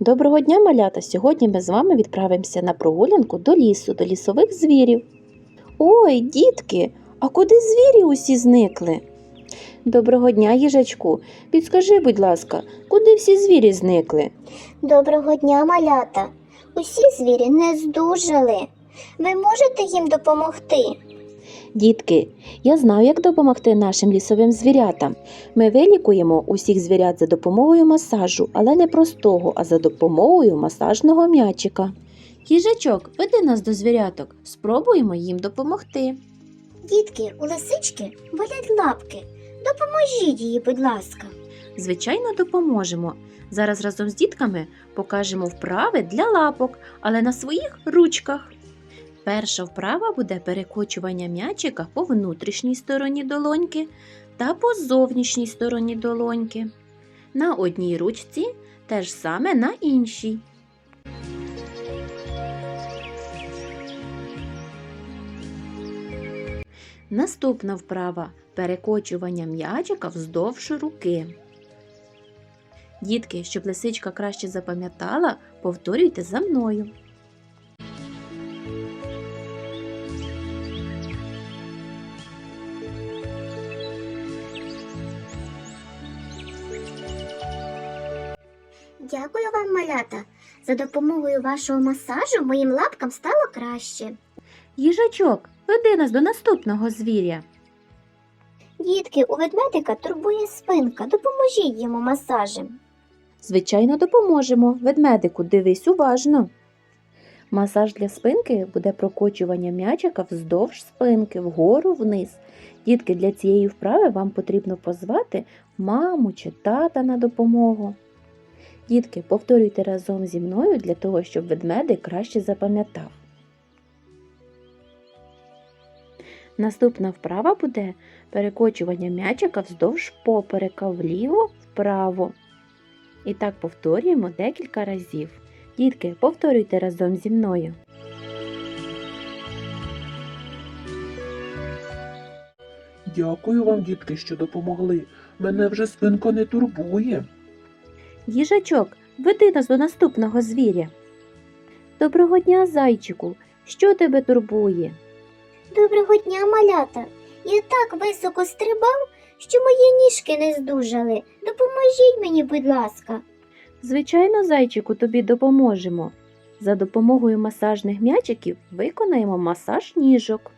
Доброго дня, малята! Сьогодні ми з вами відправимося на прогулянку до лісу, до лісових звірів. Ой, дітки, а куди звірі усі зникли? Доброго дня, їжачку. Підскажи, будь ласка, куди всі звірі зникли? Доброго дня, малята. Усі звірі не здужали. Ви можете їм допомогти? Дітки, я знаю, як допомогти нашим лісовим звірятам. Ми вилікуємо усіх звірят за допомогою масажу, але не простого, а за допомогою масажного м'ячика. Їжачок, веди нас до звіряток, спробуємо їм допомогти. Дітки, у лисички болять лапки. Допоможіть їй, будь ласка. Звичайно, допоможемо. Зараз разом з дітками покажемо вправи для лапок, але на своїх ручках. Перша вправа буде перекочування м'ячика по внутрішній стороні долоньки та по зовнішній стороні долоньки. На одній ручці те ж саме на іншій. Наступна вправа перекочування м'ячика вздовж руки. Дітки, щоб лисичка краще запам'ятала, повторюйте за мною. Дякую вам, малята. За допомогою вашого масажу моїм лапкам стало краще. Їжачок, веди нас до наступного звіря. Дітки, у ведмедика турбує спинка. Допоможіть йому масажем. Звичайно, допоможемо. Ведмедику, дивись уважно. Масаж для спинки буде прокочування м'ячика вздовж спинки, вгору вниз. Дітки, для цієї вправи вам потрібно позвати маму чи тата на допомогу. Дітки, повторюйте разом зі мною для того, щоб ведмедик краще запам'ятав. Наступна вправа буде перекочування м'ячика вздовж поперека вліво, вправо. І так повторюємо декілька разів. Дітки, повторюйте разом зі мною. Дякую вам, дітки, що допомогли. Мене вже спинка не турбує. Їжачок, веди нас до наступного звіря. Доброго дня, зайчику. Що тебе турбує? Доброго дня, малята. Я так високо стрибав, що мої ніжки не здужали. Допоможіть мені, будь ласка. Звичайно, зайчику, тобі допоможемо. За допомогою масажних м'ячиків виконаємо масаж ніжок.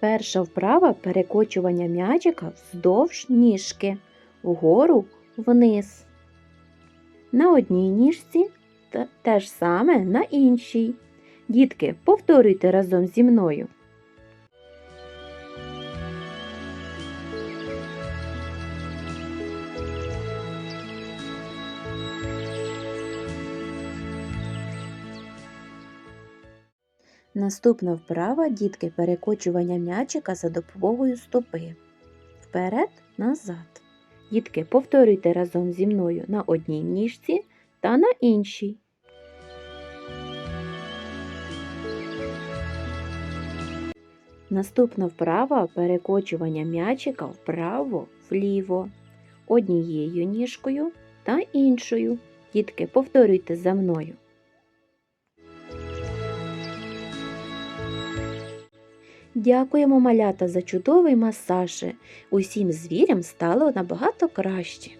Перша вправа перекочування м'ячика вздовж ніжки, вгору вниз. На одній ніжці та те ж саме на іншій. Дітки, повторюйте разом зі мною. Наступна вправа, дітки, перекочування м'ячика за допомогою стопи. Вперед, назад. Дітки, повторюйте разом зі мною на одній ніжці та на іншій. Наступна вправа перекочування м'ячика вправо, вліво, однією ніжкою та іншою. Дітки, повторюйте за мною. Дякуємо малята за чудовий масаж. Усім звірям стало набагато краще.